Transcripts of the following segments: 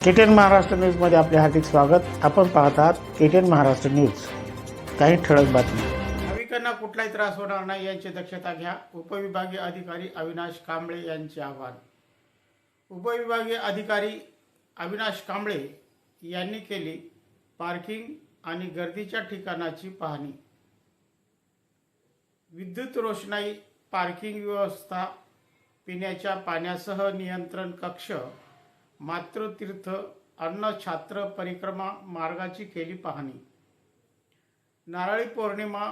केटेन महाराष्ट्र न्यूजमध्ये आपले हार्दिक स्वागत. आपण पाहत आहात केटीएन महाराष्ट्र न्यूज. काही ठळक बातमी भाविकांना कुठलाही त्रास होणार नाही यांची दक्षता घ्या. उपविभागीय अधिकारी अविनाश कांबळे यांचे आवाहन उपविभागीय अधिकारी अविनाश कांबळे यांनी केली पार्किंग आणि गर्दीच्या ठिकाणाची पाहणी. विद्युत रोषणाई पार्किंग व्यवस्था पिण्याच्या पाण्यासह नियंत्रण कक्ष मातृतीर्थ अन्न छात्र परिक्रमा मार्गाची केली पाहणी. नारळी पौर्णिमा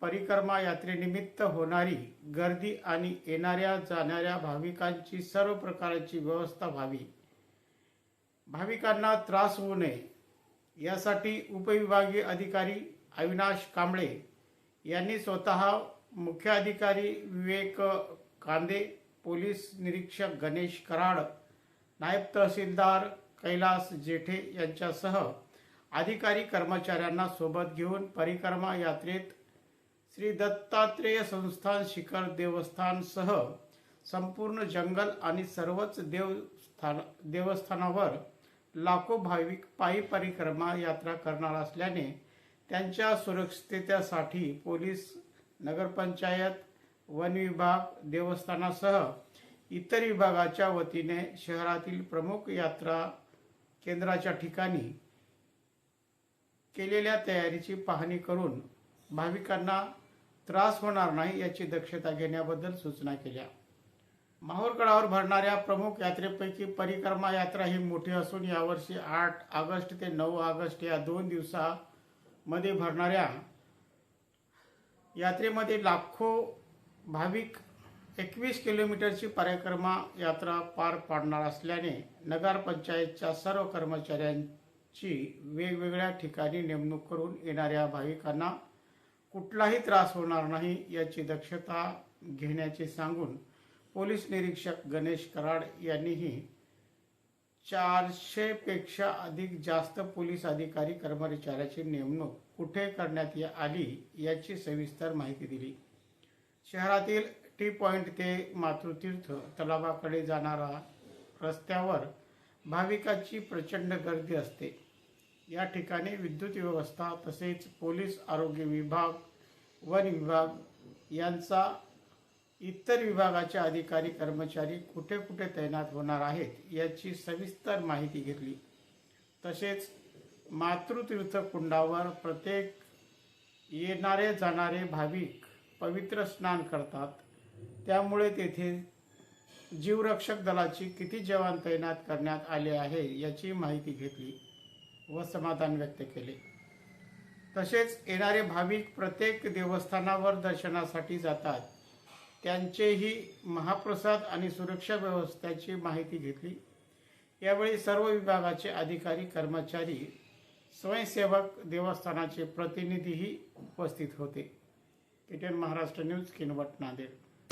परिक्रमा यात्रेनिमित्त होणारी गर्दी आणि येणाऱ्या जाणाऱ्या भाविकांची सर्व प्रकारची व्यवस्था व्हावी. भाविकांना त्रास होऊ नये. यासाठी उपविभागीय अधिकारी अविनाश कांबळे यांनी स्वतः मुख्य अधिकारी विवेक कांदे पोलीस निरीक्षक गणेश कराड नायब तहसीलदार कैलास जेठे यांच्यासह अधिकारी कर्मचाऱ्यांना सोबत घेऊन परिक्रमा यात्रेत श्री दत्तात्रेय संस्थान शिखर देवस्थानसह संपूर्ण जंगल आणि सर्वच देवस्थान देवस्थानावर लाखो भाविक पायी परिक्रमा यात्रा करणार असल्याने त्यांच्या सुरक्षिततेसाठी पोलीस नगरपंचायत वन विभाग देवस्थानासह इतर विभागाच्या वतीने शहरातील प्रमुख यात्रा केंद्राच्या ठिकाणी केलेल्या तयारीची पाहणी करून भाविकांना त्रास होणार नाही याची दक्षता घेण्याबद्दल सूचना केल्या. माहूरगडावर भरणाऱ्या प्रमुख यात्रेपैकी परिक्रमा यात्रा ही मोठी असून यावर्षी आठ ऑगस्ट ते नऊ ऑगस्ट या दोन दिवसामध्ये भरणाऱ्या यात्रेमध्ये लाखो भाविक एकवीस किलोमीटरची परिक्रमा यात्रा पार पाडणार असल्याने नगरपंचायतच्या सर्व कर्मचाऱ्यांची वेगवेगळ्या ठिकाणी नेमणूक करून येणाऱ्या भाविकांना कुठलाही त्रास होणार नाही याची दक्षता घेण्याचे सांगून पोलीस निरीक्षक गणेश कराड यांनीही चारशेपेक्षा अधिक जास्त पोलीस अधिकारी कर्मचाऱ्याची नेमणूक कुठे करण्यात आली याची सविस्तर माहिती दिली. शहरातील टी पॉइंट ते मातृतीर्थ तलावाकडे जाणारा रस्त्यावर भाविकांची प्रचंड गर्दी असते. या ठिकाणी विद्युत व्यवस्था तसेच पोलीस आरोग्य विभाग वन विभाग यांचा इतर विभागाचे अधिकारी कर्मचारी कुठे कुठे तैनात होणार आहेत याची सविस्तर माहिती घेतली. तसेच मातृतीर्थ कुंडावर प्रत्येक येणारे जाणारे भाविक पवित्र स्नान करतात. त्यामुळे तेथे जीवरक्षक दलाची किती जवान तैनात करण्यात आले आहे याची माहिती घेतली व समाधान व्यक्त केले. तसेच येणारे भाविक प्रत्येक देवस्थानावर दर्शनासाठी जातात. त्यांचेही महाप्रसाद आणि सुरक्षा व्यवस्थेची माहिती घेतली. यावेळी सर्व विभागाचे अधिकारी कर्मचारी स्वयंसेवक देवस्थानाचे प्रतिनिधीही उपस्थित होते. KTN Maharashtra news Kinwat Nanded.